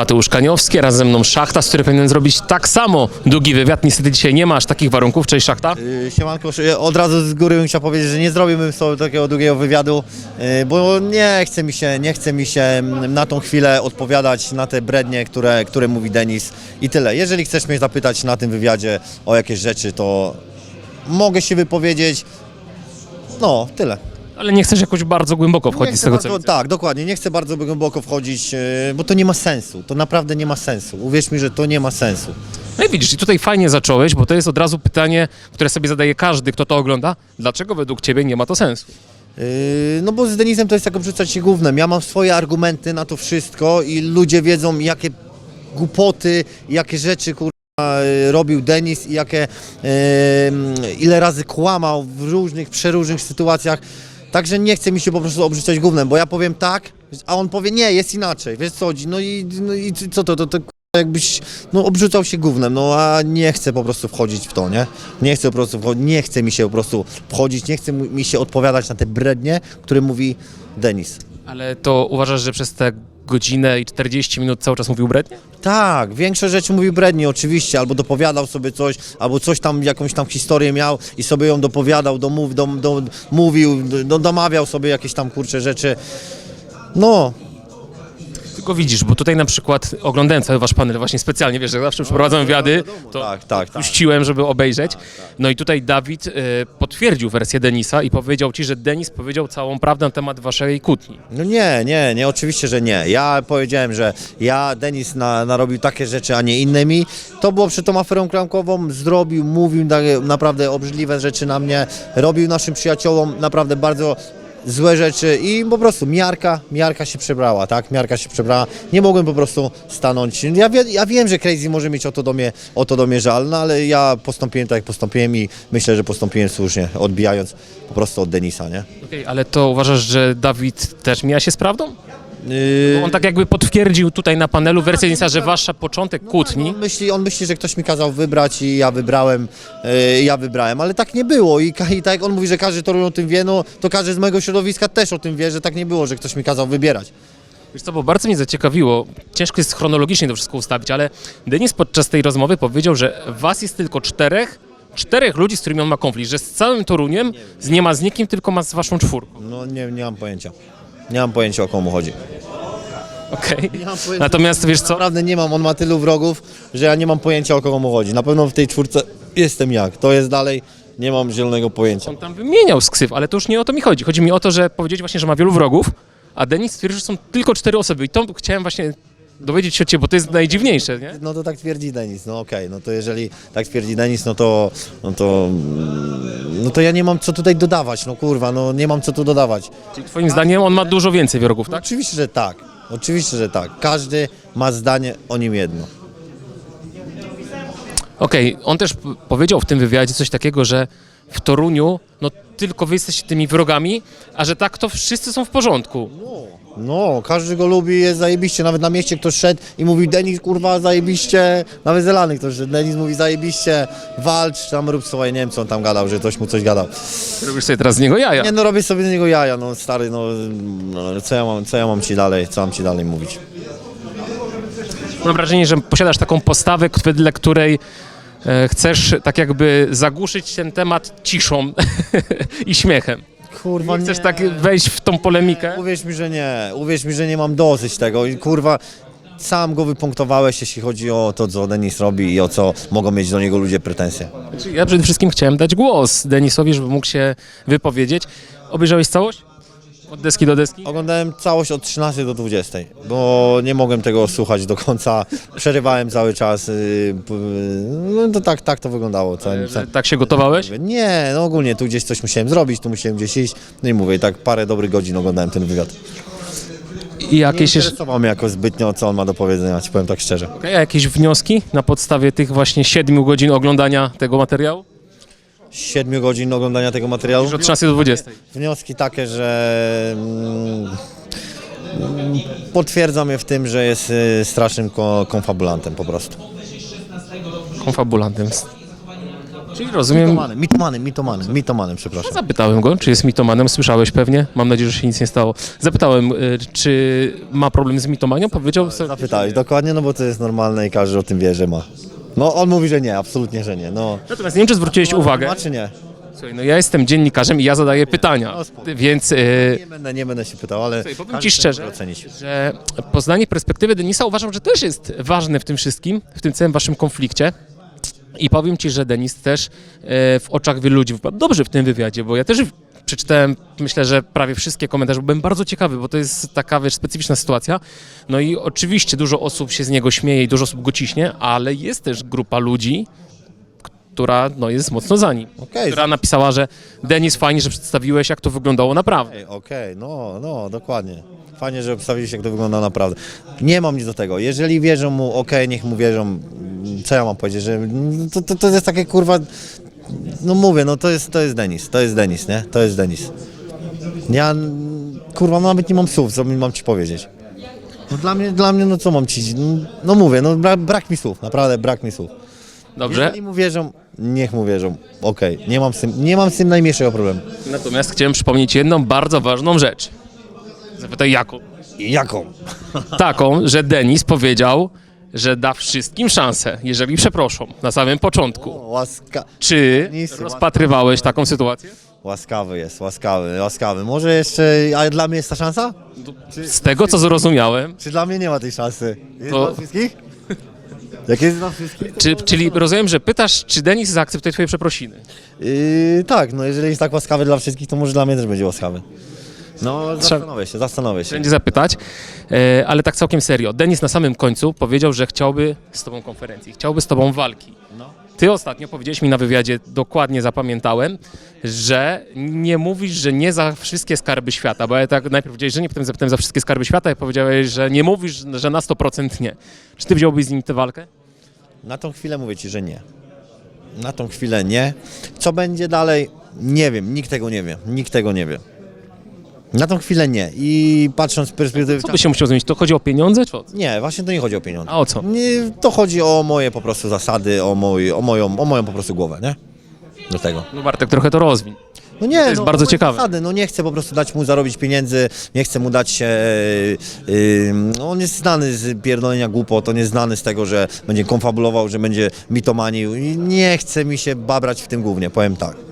Mateusz Kaniowski, razem ze mną Szachta, z której powinien zrobić tak samo długi wywiad. Niestety dzisiaj nie ma aż takich warunków. Cześć Szachta. Yy, Siemanko, od razu z góry bym chciał powiedzieć, że nie zrobiłbym sobie takiego długiego wywiadu, yy, bo nie chce mi się, nie chce mi się mm, na tą chwilę odpowiadać na te brednie, które, które mówi Denis i tyle. Jeżeli chcesz mnie zapytać na tym wywiadzie o jakieś rzeczy, to mogę się wypowiedzieć. No, tyle. Ale nie chcesz jakoś bardzo głęboko Nie wchodzić z chcę tego, bardzo, co widzę. tak, dokładnie. Nie chcę bardzo głęboko wchodzić, yy, bo to nie ma sensu. To naprawdę nie ma sensu. Uwierz mi, że to nie ma sensu. No i widzisz, i tutaj fajnie zacząłeś, bo to jest od razu pytanie, które sobie zadaje każdy, kto to ogląda. Dlaczego według ciebie nie ma to sensu? Yy, No bo z Denisem to jest jak obrzucać się gównem. Ja mam swoje argumenty na to wszystko i ludzie wiedzą jakie głupoty, jakie rzeczy kurwa yy, robił Denis i jakie yy, ile razy kłamał w różnych, przeróżnych sytuacjach. Także nie chce mi się po prostu obrzucać gównem, bo ja powiem tak, a on powie nie, jest inaczej. Wiesz co chodzi? No i, no i co to, to, to jakbyś no, obrzucał się gównem, no a nie chcę po prostu wchodzić w to, nie? Nie chcę po prostu nie chce mi się po prostu wchodzić, nie chce mi się odpowiadać na te brednie, które mówi Denis. Ale to uważasz, że przez tę godzinę i 40 minut cały czas mówił brednie? Tak, większość rzeczy mówił brednie oczywiście, albo dopowiadał sobie coś, albo coś tam, jakąś tam historię miał i sobie ją dopowiadał, domów, dom, dom, mówił, do, domawiał sobie jakieś tam kurcze rzeczy. No, Tylko widzisz, bo tutaj na przykład oglądałem cały wasz panel właśnie specjalnie, wiesz, że zawsze przeprowadzam wywiady, to tak, tak, tak. puściłem, żeby obejrzeć. No i tutaj Dawid e, potwierdził wersję Denisa i powiedział ci, że Denis powiedział całą prawdę na temat waszej kłótni. No nie, nie, nie, oczywiście, że nie. Ja powiedziałem, że ja, Denis na, narobił takie rzeczy, a nie innymi. To było przed tą aferą klamkową, zrobił, mówił naprawdę obrzydliwe rzeczy na mnie, robił naszym przyjaciołom naprawdę bardzo złe rzeczy i po prostu miarka, miarka się przebrała, tak? Miarka się przebrała. Nie mogłem po prostu stanąć. Ja, wie, ja wiem, że Crazy może mieć o to, do mnie, o to do mnie żal, no ale ja postąpiłem tak, jak postąpiłem i myślę, że postąpiłem słusznie, odbijając po prostu od Denisa, nie? Okej, ale to uważasz, że Dawid też mija się z prawdą? Yy, Bo on tak jakby potwierdził tutaj na panelu wersję Denisa, że wasza początek kłótni On myśli, on myśli, że ktoś mi kazał wybrać i ja wybrałem, e, ja wybrałem, ale tak nie było I, ka- i tak jak on mówi, że każdy Toruń o tym wie, no to każdy z mojego środowiska też o tym wie, że tak nie było, że ktoś mi kazał wybierać. Wiesz co, bo bardzo mnie zaciekawiło, ciężko jest chronologicznie to wszystko ustawić, ale Denis podczas tej rozmowy powiedział, że was jest tylko czterech, czterech ludzi, z którymi on ma konflikt, że z całym Toruniem z- nie ma z nikim, tylko ma z waszą czwórką. No nie, nie mam pojęcia. Nie mam pojęcia o komu chodzi. Okej. Nie mam pojęcia. Natomiast wiesz co, Naprawdę nie mam, on ma tylu wrogów, że ja nie mam pojęcia o komu chodzi. Na pewno w tej czwórce jestem jak, to jest dalej, nie mam zielonego pojęcia. on tam wymieniał z ksyw, ale to już nie o to mi chodzi. Chodzi mi o to, że powiedzieć właśnie, że ma wielu wrogów, a Denis stwierdził, że są tylko cztery osoby i to chciałem właśnie dowiedzieć się od ciebie, bo to jest najdziwniejsze, nie? No to tak twierdzi Denis, no okej, no to jeżeli tak twierdzi Denis, no to, no to, mm, no to ja nie mam co tutaj dodawać, no kurwa, no nie mam co tu dodawać. Czyli twoim zdaniem on ma dużo więcej wrogów, tak? Oczywiście, że tak. Oczywiście, że tak. Każdy ma zdanie o nim jedno. Okej, on też p- powiedział w tym wywiadzie coś takiego, że w Toruniu, no tylko wy jesteście tymi wrogami, a że tak to wszyscy są w porządku. No, każdy go lubi, jest zajebiście. Nawet na mieście ktoś szedł i mówi Denis, kurwa, zajebiście. Nawet zelany ktoś szedł. Denis mówi zajebiście, walcz, tam rób swoje. Nie wiem, co on tam gadał, że ktoś mu coś gadał. Robisz sobie teraz z niego jaja. Nie no, robię sobie z niego jaja, no stary, no, no co, ja mam, co ja mam ci dalej, co mam ci dalej mówić? Mam wrażenie, że posiadasz taką postawę, wedle której chcesz tak jakby zagłuszyć ten temat ciszą i śmiechem. Kurwa, Nie chcesz tak wejść w tą polemikę. Uwierz mi, że nie. Uwierz mi, że nie mam dosyć tego. I kurwa, sam go wypunktowałeś, jeśli chodzi o to, co Denis robi i o co mogą mieć do niego ludzie pretensje. Znaczy, Ja przede wszystkim chciałem dać głos Denisowi, żeby mógł się wypowiedzieć. Obejrzałeś całość? Od deski do deski? Oglądałem całość od 13 do 20, bo nie mogłem tego słuchać do końca. Przerywałem cały czas. p- No to tak, tak to wyglądało. Całym, całym. tak się gotowałeś? Nie, no ogólnie tu gdzieś coś musiałem zrobić, tu musiałem gdzieś iść. No i mówię, tak parę dobrych godzin oglądałem ten wywiad. I Nie jakieś, jeszcze, interesował mnie jakoś zbytnio, co on ma do powiedzenia, ci powiem tak szczerze. Okej, a jakieś wnioski na podstawie tych właśnie 7 godzin oglądania tego materiału? 7 godzin oglądania tego materiału. Już od 13 do 20. Wnioski takie, że mm, mm, potwierdza mnie w tym, że jest y, strasznym ko- konfabulantem po prostu. Konfabulantem. Czyli rozumiem, Mitomanem, mitomanem, mitomanem, mitomanem, przepraszam. Zapytałem go, czy jest mitomanem, słyszałeś pewnie, mam nadzieję, że się nic nie stało. Zapytałem, y, czy ma problem z mitomanią, powiedział sobie, Zapytałeś dokładnie, no bo to jest normalne i każdy o tym wie, że ma. No on mówi, że nie, absolutnie, że nie. No. Natomiast nie wiem, czy zwróciłeś uwagę, Ma czy nie? Słuchaj, no ja jestem dziennikarzem i ja zadaję pytania, No, więc y, Nie będę, nie będę się pytał, ale Słuchaj, powiem każdy ci szczerze, może ocenić. że poznanie perspektywy Denisa uważam, że też jest ważne w tym wszystkim, w tym całym waszym konflikcie. I powiem ci, że Denis też e, w oczach wielu ludzi wypadł dobrze w tym wywiadzie, bo ja też przeczytałem, myślę, że prawie wszystkie komentarze, byłem bardzo ciekawy, bo to jest taka, wiesz, specyficzna sytuacja. No i oczywiście dużo osób się z niego śmieje i dużo osób go ciśnie, ale jest też grupa ludzi, która no, jest mocno za nim. Okej, Która napisała, że Denis, fajnie, że przedstawiłeś, jak to wyglądało naprawdę. Okej, okej, no, no, dokładnie. Fajnie, że obstawiliście, jak to wygląda naprawdę. Nie mam nic do tego. Jeżeli wierzą mu, okej, niech mu wierzą. Co ja mam powiedzieć, że to, to, to jest takie kurwa. No mówię, no to jest, to jest Denis, to jest Denis, nie? To jest Denis. Ja kurwa, no nawet nie mam słów, co mi mam ci powiedzieć. No dla mnie, dla mnie, no co mam ci. No, no mówię, no brak, brak mi słów, naprawdę brak mi słów. Dobrze? Jeżeli mu wierzą, niech mu wierzą. Okej, nie mam z tym, nie mam z tym najmniejszego problemu. Natomiast chciałem przypomnieć jedną bardzo ważną rzecz. Zapytaj jaką? Jaką? Taką, że Denis powiedział, że da wszystkim szansę, jeżeli przeproszą, na samym początku. Łaska... Czy rozpatrywałeś taką sytuację? Łaskawy jest, łaskawy, łaskawy. Może jeszcze, a dla mnie jest ta szansa? Z tego, co zrozumiałem, Czy dla mnie nie ma tej szansy? Jest To- dla wszystkich? Jak jest dla wszystkich? czy, czyli rozumiem, że pytasz, czy Denis zaakceptuje twoje przeprosiny? Yy, tak, no jeżeli jest tak łaskawy dla wszystkich, to może dla mnie też będzie łaskawy. No, zastanowię się, zastanowię się. Będzie zapytać, e, ale tak całkiem serio. Denis na samym końcu powiedział, że chciałby z tobą konferencji, chciałby z tobą walki. No. Ty ostatnio powiedziałeś mi na wywiadzie, dokładnie zapamiętałem, że nie mówisz, że nie za wszystkie skarby świata, bo ja tak najpierw powiedziałeś, że nie, potem zapytałem za wszystkie skarby świata i powiedziałeś, że nie mówisz, że na 100% nie. Czy ty wziąłbyś z nim tę walkę? Na tą chwilę mówię ci, że nie. Na tą chwilę nie. Co będzie dalej? Nie wiem, nikt tego nie wie. Nikt tego nie wie. Na tą chwilę nie. I patrząc z perspektywy... Co by się musiał zmienić? To chodzi o pieniądze, czy o co? Nie, właśnie to nie chodzi o pieniądze. A o co? Nie, to chodzi o moje po prostu zasady, o, mój, o, moją, o moją po prostu głowę, nie? Do tego. No Bartek, trochę to rozwiń. No nie, To jest no, bardzo ciekawe. Zasady. No nie chcę po prostu dać mu zarobić pieniędzy, nie chcę mu dać się... Yy, on jest znany z pierdolenia głupot, on jest znany z tego, że będzie konfabulował, że będzie mitomanił i nie chce mi się babrać w tym głównie, powiem tak.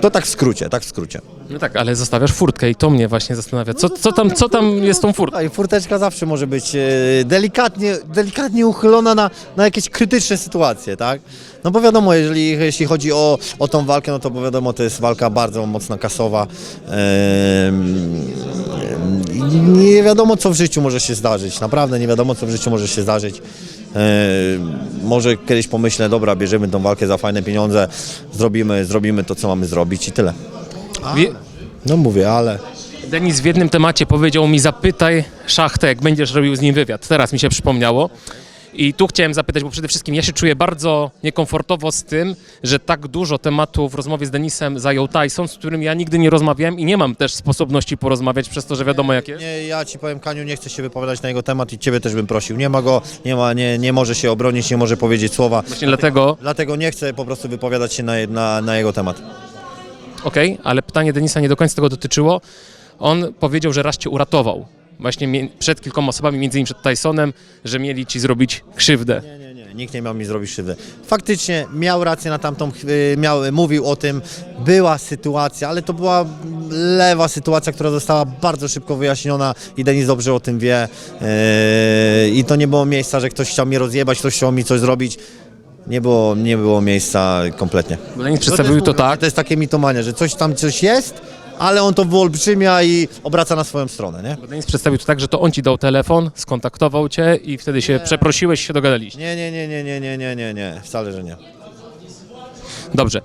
To tak w skrócie, tak w skrócie. No tak, ale zostawiasz furtkę i to mnie właśnie zastanawia. Co, co, tam, co tam jest tą furtką? Słuchaj, furteczka zawsze może być e, delikatnie, delikatnie uchylona na, na jakieś krytyczne sytuacje, tak? No bo wiadomo, jeżeli, jeśli chodzi o, o tą walkę, no to bo wiadomo, to jest walka bardzo mocno kasowa. Em, i nie wiadomo, co w życiu może się zdarzyć. Naprawdę nie wiadomo, co w życiu może się zdarzyć. Em, może kiedyś pomyślę, dobra, bierzemy tą walkę za fajne pieniądze, zrobimy, zrobimy to, co mamy zrobić i tyle. Wie, No mówię, ale... Denis w jednym temacie powiedział mi, zapytaj Szachtę, jak będziesz robił z nim wywiad. Teraz mi się przypomniało. I tu chciałem zapytać, bo przede wszystkim ja się czuję bardzo niekomfortowo z tym, że tak dużo tematu w rozmowie z Denisem zajął Tyson, z którym ja nigdy nie rozmawiałem i nie mam też sposobności porozmawiać przez to, że wiadomo jak jest. Nie, ja ci powiem, Kaniu, nie chcę się wypowiadać na jego temat i ciebie też bym prosił. Nie ma go, nie, ma, nie, nie może się obronić, nie może powiedzieć słowa. Właśnie dlatego, Dlatego nie chcę po prostu wypowiadać się na, na, na jego temat. okej, ale pytanie Denisa nie do końca tego dotyczyło. On powiedział, że raz cię uratował. Właśnie przed kilkoma osobami, między innymi przed Tysonem, że mieli ci zrobić krzywdę. Nie, nie, nie, nikt nie miał mi zrobić krzywdy. Faktycznie miał rację na tamtą, chw- miał, mówił o tym, była sytuacja, ale to była lewa sytuacja, która została bardzo szybko wyjaśniona i Denis dobrze o tym wie. Yy, I to nie było miejsca, że ktoś chciał mnie rozjebać, ktoś chciał mi coś zrobić. Nie było, nie było miejsca kompletnie. Bo Denis przedstawił to mówię, tak, To jest takie mitomanie, że coś tam coś jest, ale on to wyolbrzymia i obraca na swoją stronę, nie? Denis przedstawił to tak, że to on ci dał telefon, skontaktował cię i wtedy się przeprosiłeś, się dogadaliście. Nie, nie, nie, nie, nie, nie, nie, nie, nie, wcale, że nie. Dobrze.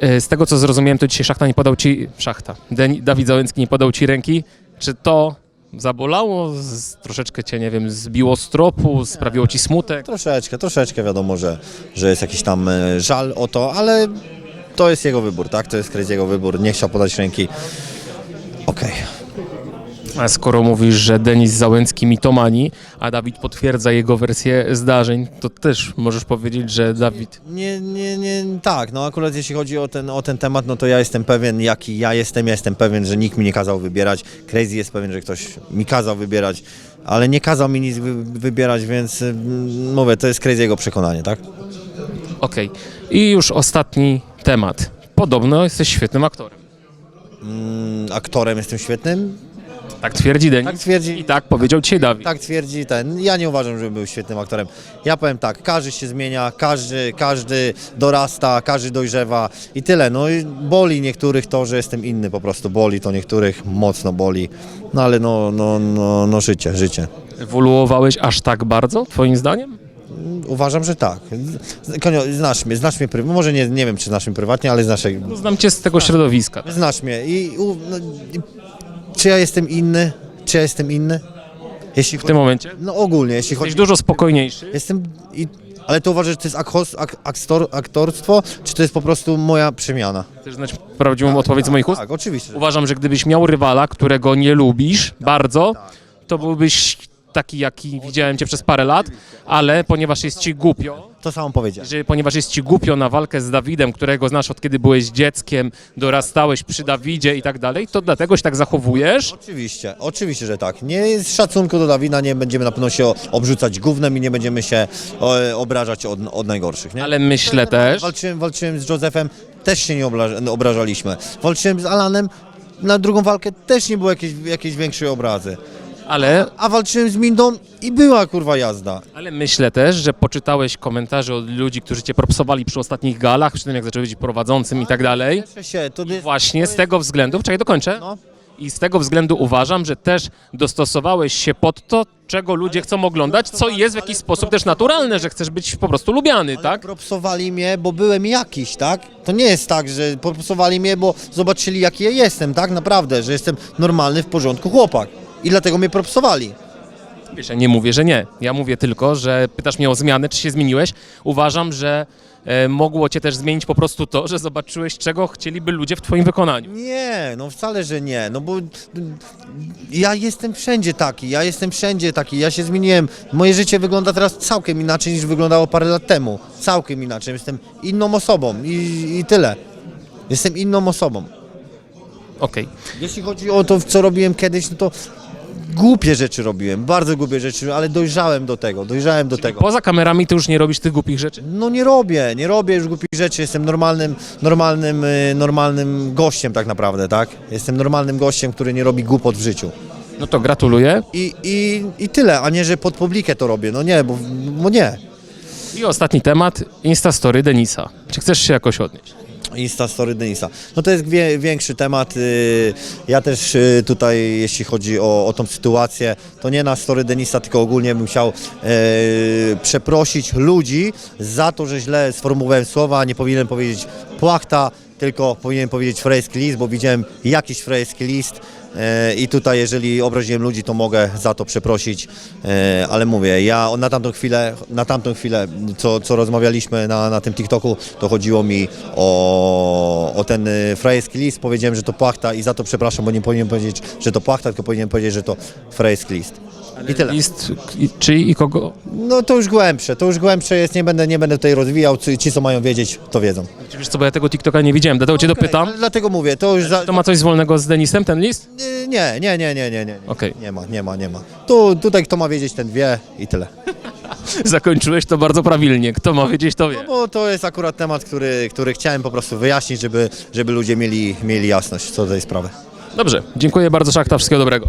E, Z tego co zrozumiałem, to dzisiaj Szachta nie podał ci. Szachta. Deni- Dawid Załęcki nie podał ci ręki. Czy to zabolało? Z, troszeczkę cię, nie wiem, zbiło z tropu, sprawiło ci smutek? Troszeczkę, troszeczkę wiadomo, że, że jest jakiś tam e, żal o to, ale to jest jego wybór, tak? To jest Crazy'ego wybór, nie chciał podać ręki. Okej. A skoro mówisz, że Denis Załęcki mitomani, a Dawid potwierdza jego wersję zdarzeń, to też możesz powiedzieć, że Dawid... Nie, nie, nie, tak, no akurat jeśli chodzi o ten, o ten temat, no to ja jestem pewien, jaki ja jestem, ja jestem pewien, że nikt mi nie kazał wybierać, Crazy jest pewien, że ktoś mi kazał wybierać, ale nie kazał mi nic wy, wybierać, więc mm, mówię, to jest Crazy'ego przekonanie, tak? Okej. I już ostatni temat. Podobno jesteś świetnym aktorem. Mm, aktorem jestem świetnym, Tak twierdzi Denis. tak twierdzi, I tak powiedział dzisiaj Dawid. tak twierdzi ten. Ja nie uważam, żeby był świetnym aktorem. Ja powiem tak, każdy się zmienia, każdy, każdy dorasta, każdy dojrzewa i tyle. No i boli niektórych to, że jestem inny po prostu, boli to niektórych, mocno boli. No ale no, no, no, no życie, życie. Ewoluowałeś aż tak bardzo, twoim zdaniem? Uważam, że tak. Konio, znasz mnie, znasz mnie może nie, nie wiem czy znasz mnie prywatnie, ale znasz, No, znam cię z tego środowiska. znasz mnie i, u, no, i czy ja jestem inny? Czy ja jestem inny? Jeśli W tym momencie No ogólnie, jeśli jesteś chodzi... dużo spokojniejszy. Jestem. I, ale to uważasz, że to jest ak, aktor, aktorstwo, czy to jest po prostu moja przemiana? Chcesz znać prawdziwą odpowiedź z moich ust? Tak, oczywiście. że- Uważam, że gdybyś miał rywala, którego nie lubisz bardzo, to byłbyś taki, jaki widziałem cię przez parę lat, ale ponieważ jest ci głupio, To samo powiedziałem. że ponieważ jest ci głupio na walkę z Dawidem, którego znasz od kiedy byłeś dzieckiem, dorastałeś przy Dawidzie i tak dalej, to dlatego się tak zachowujesz. Oczywiście, oczywiście, że tak. Nie z szacunku do Dawida nie będziemy na pewno się o- obrzucać gównem i nie będziemy się obrażać od, od najgorszych. Nie? Ale myślę też, Walczyłem, walczyłem z Józefem, też się nie obla, obrażaliśmy. Walczyłem z Alanem, na drugą walkę też nie było jakiejś, jakiejś większej obrazy. Ale A walczyłem z Mindą i była kurwa jazda. Ale myślę też, że poczytałeś komentarze od ludzi, którzy cię propsowali przy ostatnich galach, przy tym jak zacząłeś być prowadzącym i tak dalej. Cieszę się, to jest, Właśnie z tego względu, czekaj dokończę, no, i z tego względu uważam, że też dostosowałeś się pod to, czego ludzie chcą oglądać, co jest w jakiś sposób też naturalne, że chcesz być po prostu lubiany, tak? propsowali mnie, bo byłem jakiś, tak? To nie jest tak, że propsowali mnie, bo zobaczyli jaki ja jestem, tak? Naprawdę, że jestem normalny, w porządku chłopak. I dlatego mnie propsowali. Wiesz, ja nie mówię, że nie. Ja mówię tylko, że pytasz mnie o zmiany, czy się zmieniłeś. Uważam, że e, mogło cię też zmienić po prostu to, że zobaczyłeś, czego chcieliby ludzie w twoim wykonaniu. Nie, no wcale, że nie, no bo ja jestem wszędzie taki, ja jestem wszędzie taki, ja się zmieniłem. Moje życie wygląda teraz całkiem inaczej niż wyglądało parę lat temu. Całkiem inaczej, jestem inną osobą i, i tyle. Jestem inną osobą. Okej. Jeśli chodzi o to, co robiłem kiedyś, no to głupie rzeczy robiłem, bardzo głupie rzeczy, ale dojrzałem do tego, dojrzałem do tego. Poza kamerami ty już nie robisz tych głupich rzeczy? No nie robię, nie robię już głupich rzeczy, jestem normalnym, normalnym, y, normalnym gościem tak naprawdę, tak? Jestem normalnym gościem, który nie robi głupot w życiu. No to gratuluję. I, i, i tyle, a nie, że pod publikę to robię, no nie, bo, bo nie. I ostatni temat, Instastory Denisa. Czy chcesz się jakoś odnieść? Insta Story Denisa. No to jest większy temat. y, Ja też y, tutaj, jeśli chodzi o, o tą sytuację, to nie na Story Denisa, tylko ogólnie bym chciał e, przeprosić ludzi za to, że źle sformułowałem słowa. Nie powinienem powiedzieć płachta, tylko powinienem powiedzieć frejski list, bo widziałem jakiś frejski list. E, I tutaj, jeżeli obraziłem ludzi, to mogę za to przeprosić, e, ale mówię, ja na tamtą chwilę, na tamtą chwilę, co, co rozmawialiśmy na, na tym TikToku, to chodziło mi o, o ten y, frejski list, powiedziałem, że to płachta i za to przepraszam, bo nie powinienem powiedzieć, że to płachta, tylko powinienem powiedzieć, że to frejski list. I tyle. List, i- czyj i kogo? No to już głębsze, to już głębsze jest, nie będę, nie będę tutaj rozwijał, ci, ci co mają wiedzieć, to wiedzą. Czy Wiesz co, bo ja tego TikToka nie widziałem, dlatego cię dopytam. Ale Dlatego mówię, to już za... To ma coś wspólnego z Denisem, ten list? Nie, nie, nie, nie, nie, nie, nie. Okej. Nie ma, nie ma, nie ma. Tu, tutaj kto ma wiedzieć, ten wie i tyle. Zakończyłeś to bardzo prawilnie. Kto ma wiedzieć, to wie. Bo to jest akurat temat, który, który chciałem po prostu wyjaśnić, żeby, żeby ludzie mieli, mieli jasność co do tej sprawy. Dobrze, dziękuję bardzo, Szachta, wszystkiego dobrego.